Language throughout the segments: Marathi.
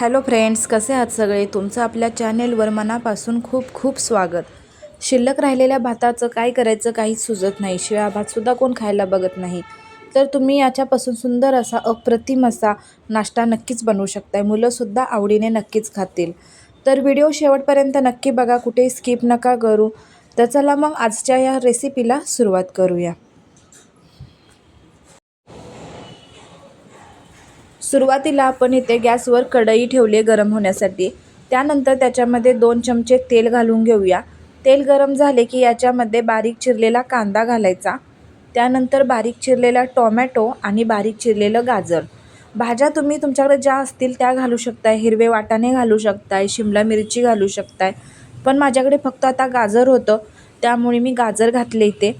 हॅलो फ्रेंड्स कसे आहात सगळे? तुमचं आपल्या चॅनेलवर मनापासून खूप खूप स्वागत. शिल्लक राहिलेल्या भाताचं काय करायचं काहीच सुचत नाही. शिळा भातसुद्धा कोण खायला बघत नाही. तर तुम्ही याच्यापासून सुंदर असा अप्रतिम असा नाश्ता नक्कीच बनवू शकताय. मुलंसुद्धा आवडीने नक्कीच खातील. तर व्हिडिओ शेवटपर्यंत नक्की बघा. कुठेही स्किप नका करू. तर चला मग आजच्या या रेसिपीला सुरुवात करूया. सुरुवातीला आपण इथे गॅसवर कढई ठेवली गरम होण्यासाठी. त्यानंतर त्याच्यामध्ये दोन चमचे तेल घालून घेऊया. तेल गरम झाले की याच्यामध्ये बारीक चिरलेला कांदा घालायचा. त्यानंतर बारीक चिरलेला टोमॅटो आणि बारीक चिरलेलं गाजर. भाज्या तुम्ही तुमच्याकडे ज्या असतील त्या घालू शकताय. हिरवे वाटाणे घालू शकताय शिमला मिरची घालू शकताय. पण माझ्याकडे फक्त आता गाजर होतं. त्यामुळे मी गाजर घातले इथे.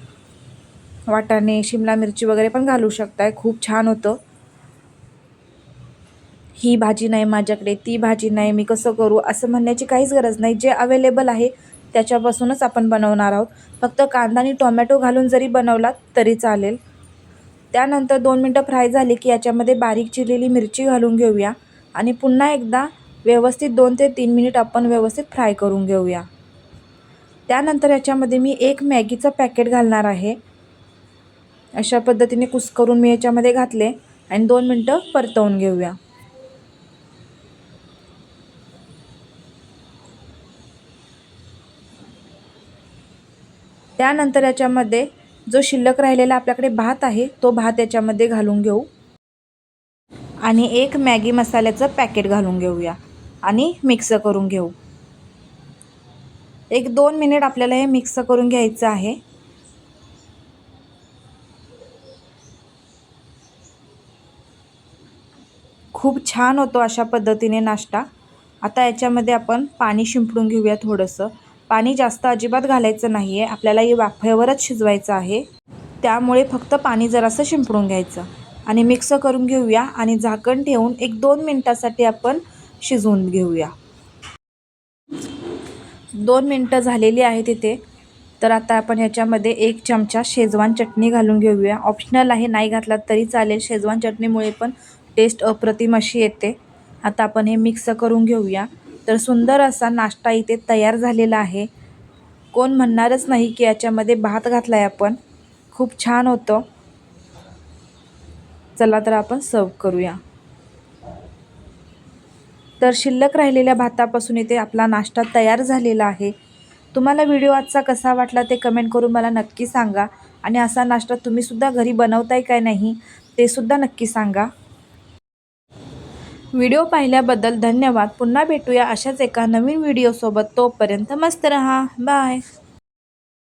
वाटाणे शिमला मिरची वगैरे पण घालू शकताय. खूप छान होतं. ही भाजी नाही माझ्याकडे ती भाजी नाही मी कसं करू? असं म्हणण्याची काहीच गरज नाही. जे अवेलेबल आहे त्याच्यापासूनच आपण बनवणार आहोत. फक्त कांदा आणि टोमॅटो घालून जरी बनवलात तरी चालेल. त्यानंतर दोन मिनटं फ्राय झाली की याच्यामध्ये बारीक चिरलेली मिरची घालून घेऊया. आणि पुन्हा एकदा व्यवस्थित दोन ते तीन मिनिट आपण व्यवस्थित फ्राय करून घेऊया. त्यानंतर याच्यामध्ये मी एक मॅगीचं पॅकेट घालणार आहे. अशा पद्धतीने कुस करून मी याच्यामध्ये घातले. आणि दोन मिनटं परतवून घेऊया. त्यानंतर याच्यामध्ये जो शिल्लक राहिलेला आपल्याकडे भात आहे तो भात याच्यामध्ये घालून घेऊ. आणि एक मॅगी मसाल्याचं पॅकेट घालून घेऊया आणि मिक्स करून घेऊ. एक दोन मिनिट आपल्याला हे मिक्स करून घ्यायचं आहे. खूप छान होतो अशा पद्धतीने नाश्ता. आता याच्यामध्ये आपण पाणी शिंपडून घेऊया थोडंसं. पाणी जास्त अजिबात घालायचं नाही आहे आपल्याला हे वाफेवरच शिजवायचं आहे. त्यामुळे फक्त पाणी जरासं शिंपडून घ्यायचं. आणि मिक्स करून घेऊया आणि झाकण ठेवून एक दोन मिनटासाठी आपण शिजवून घेऊया. दोन मिनटं झालेली आहे तिथे तर आता आपण याच्यामध्ये एक चमचा शेजवान चटणी घालून घेऊया. ऑप्शनल आहे नाही घातलात तरी चालेल. शेजवान चटणीमुळे पण टेस्ट अप्रतिम अशी येते. आता आपण हे मिक्स करून घेऊया. तर सुंदर असा नाश्ता इथे तयार झालेला आहे. कोण म्हणणारच नाही की याच्यामध्ये भात घातला आहे आपण. खूप छान होतं. चला तर आपण सर्व करूया. तर शिल्लक राहिलेल्या भातापासून इथे आपला नाश्ता तयार झालेला आहे. तुम्हाला व्हिडिओ आजचा कसा वाटला ते कमेंट करून मला नक्की सांगा. आणि असा नाश्ता तुम्हीसुद्धा घरी बनवताय काय नाही ते सुद्धा नक्की सांगा. व्हिडिओ पाहिल्याबद्दल धन्यवाद. पुन्हा भेटूया अशाच एका नवीन व्हिडिओसोबत. तोपर्यंत मस्त रहा. बाय.